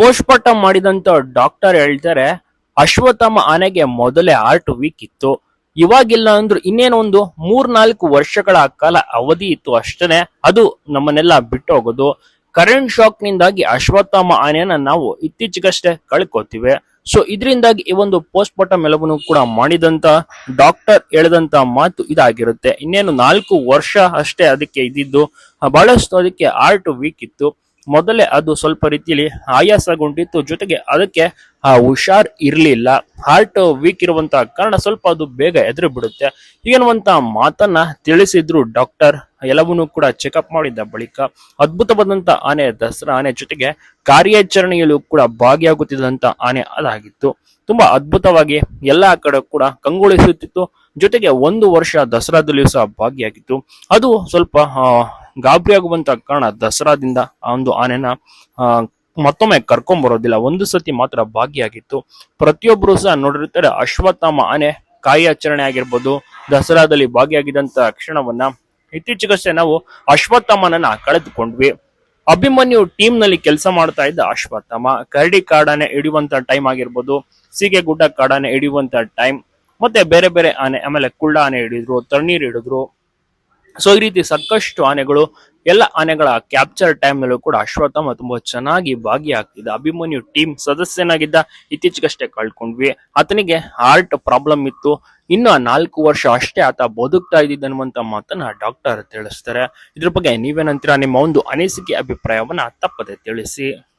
Post-mortem ಮಾಡಿದಂತ doctor ಹೇಳ್ತಾರೆ, ಅಶ್ವತ್ಥಮ ಆನೆಗೆ ಮೊದಲೇ ಹಾರ್ಟ್ ವೀಕ್ ಇತ್ತು. ಇವಾಗಿಲ್ಲ ಅಂದ್ರು ಇನ್ನೇನೊಂದು ಮೂರ್ನಾಲ್ಕು ವರ್ಷಗಳ ಕಾಲ ಅವಧಿ ಇತ್ತು ಅಷ್ಟೇ ಅದು ನಮ್ಮನ್ನೆಲ್ಲ ಬಿಟ್ಟು ಹೋಗೋದು. ಕರೆಂಟ್ ಶಾಕ್ ನಿಂದಾಗಿ ಅಶ್ವತ್ಥಮ ಆನೆಯನ್ನ ನಾವು ಇತ್ತೀಚೆಗಷ್ಟೇ ಕಳ್ಕೊತೀವಿ ಸೊ ಇದರಿಂದಾಗಿ ಈ ಒಂದು ಪೋಸ್ಟ್ ಮಾರ್ಟಮ್ ಎಲ್ಲವನ್ನು ಕೂಡ ಮಾಡಿದಂತ ಡಾಕ್ಟರ್ ಹೇಳಿದಂತ ಮಾತು ಇದಾಗಿರುತ್ತೆ. ಇನ್ನೇನು ನಾಲ್ಕು ವರ್ಷ ಅಷ್ಟೇ ಅದಕ್ಕೆ ಇದ್ದಿದ್ದು. ಬಹಳಷ್ಟು ಅದಕ್ಕೆ ಆರ್ಟ್ ವೀಕ್ ಇತ್ತು. ಮೊದಲೇ ಅದು ಸ್ವಲ್ಪ ರೀತಿಯಲ್ಲಿ ಆಯಾಸಗೊಂಡಿತ್ತು. ಜೊತೆಗೆ ಅದಕ್ಕೆ ಆ ಹುಷಾರ್ ಇರಲಿಲ್ಲ. ಹಾರ್ಟ್ ವೀಕ್ ಇರುವಂತಹ ಕಾರಣ ಸ್ವಲ್ಪ ಅದು ಬೇಗ ಎದುರು ಬಿಡುತ್ತೆ ಹೀಗನ್ನುವಂತ ಮಾತನ್ನ ತಿಳಿಸಿದ್ರು ಡಾಕ್ಟರ್ ಎಲ್ಲವನ್ನೂ ಕೂಡ ಚೆಕಪ್ ಮಾಡಿದ್ದ ಬಳಿಕ ಅದ್ಭುತವಾದಂತ ಆನೆ, ದಸರಾ ಆನೆ ಜೊತೆಗೆ ಕಾರ್ಯಾಚರಣೆಯಲ್ಲೂ ಕೂಡ ಭಾಗಿಯಾಗುತ್ತಿದ್ದಂತ ಆನೆ ಅದಾಗಿತ್ತು. ತುಂಬಾ ಅದ್ಭುತವಾಗಿ ಎಲ್ಲಾ ಕಡೆ ಕೂಡ ಕಂಗೊಳಿಸುತ್ತಿತ್ತು. ಜೊತೆಗೆ ಒಂದು ವರ್ಷ ದಸರಾದಲ್ಲಿಯೂ ಸಹ ಭಾಗಿಯಾಗಿತ್ತು. ಅದು ಸ್ವಲ್ಪ ಆ, ಗಾಬರಿ ಆಗುವಂತ ಕಾರಣ ದಸರಾದಿಂದ ಆ ಒಂದು ಆನೆನ ಮತ್ತೊಮ್ಮೆ ಕರ್ಕೊಂಡ್ ಬರೋದಿಲ್ಲ. ಒಂದು ಸತಿ ಮಾತ್ರ ಭಾಗಿಯಾಗಿತ್ತು. ಪ್ರತಿಯೊಬ್ರು ಸಹ ನೋಡಿರ್ತಾರೆ ಅಶ್ವತ್ಥಾಮ ಆನೆ ಕಾರ್ಯಾಚರಣೆ ಆಗಿರ್ಬೋದು ದಸರಾದಲ್ಲಿ ಭಾಗಿಯಾಗಿದ್ದಂತ ಕ್ಷಣವನ್ನ. ಇತ್ತೀಚೆಗಷ್ಟೇ ನಾವು ಅಶ್ವತ್ಥಾಮನನ್ನ ಕಳೆದುಕೊಂಡ್ವಿ. ಅಭಿಮನ್ಯು ಟೀಮ್ನಲ್ಲಿ ಕೆಲಸ ಮಾಡ್ತಾ ಇದ್ದ ಅಶ್ವತ್ಥಾಮ. ಕರಡಿ ಕಾಡಾನೆ ಹಿಡಿಯುವಂತ ಟೈಮ್ ಆಗಿರ್ಬೋದು ಸೀಗೆ ಗುಡ್ಡ ಕಾಡಾನೆ ಹಿಡಿಯುವಂತ ಟೈಮ್. ಮತ್ತೆ ಬೇರೆ ಬೇರೆ ಆನೆ ಆಮೇಲೆ ಕುಳ್ಳ ಆನೆ ಹಿಡಿದ್ರು ತಣ್ಣೀರ್ ಹಿಡಿದ್ರು. ಸೊ, ಈ ರೀತಿ ಸಾಕಷ್ಟು ಆನೆಗಳು, ಎಲ್ಲ ಆನೆಗಳ ಕ್ಯಾಪ್ಚರ್ ಟೈಮ್ ನಲ್ಲೂ ಕೂಡ ಅಶ್ವತ್ಥಾಮ ತುಂಬಾ ಚೆನ್ನಾಗಿ ಭಾಗಿಯಾಗ್ತಿದ್ದ. ಅಭಿಮನ್ಯು ಟೀಮ್ ಸದಸ್ಯನಾಗಿದ್ದ. ಇತ್ತೀಚೆಗಷ್ಟೇ ಕಳ್ಕೊಂಡ್ವಿ. ಆತನಿಗೆ ಹಾರ್ಟ್ ಪ್ರಾಬ್ಲಮ್ ಇತ್ತು. ಇನ್ನು ನಾಲ್ಕು ವರ್ಷ ಅಷ್ಟೇ ಆತ ಬದುಕ್ತಾ ಇದ್ದಿದ್ದ ಅನ್ನುವಂತ ಮಾತನ್ನ ಡಾಕ್ಟರ್ ತಿಳಿಸ್ತಾರೆ. ಇದ್ರ ಬಗ್ಗೆ ನೀವೇನಂತೀರಾ ನಿಮ್ಮ ಒಂದು ಅನಿಸಿಕೆ, ಅಭಿಪ್ರಾಯವನ್ನ ತಪ್ಪದೆ ತಿಳಿಸಿ.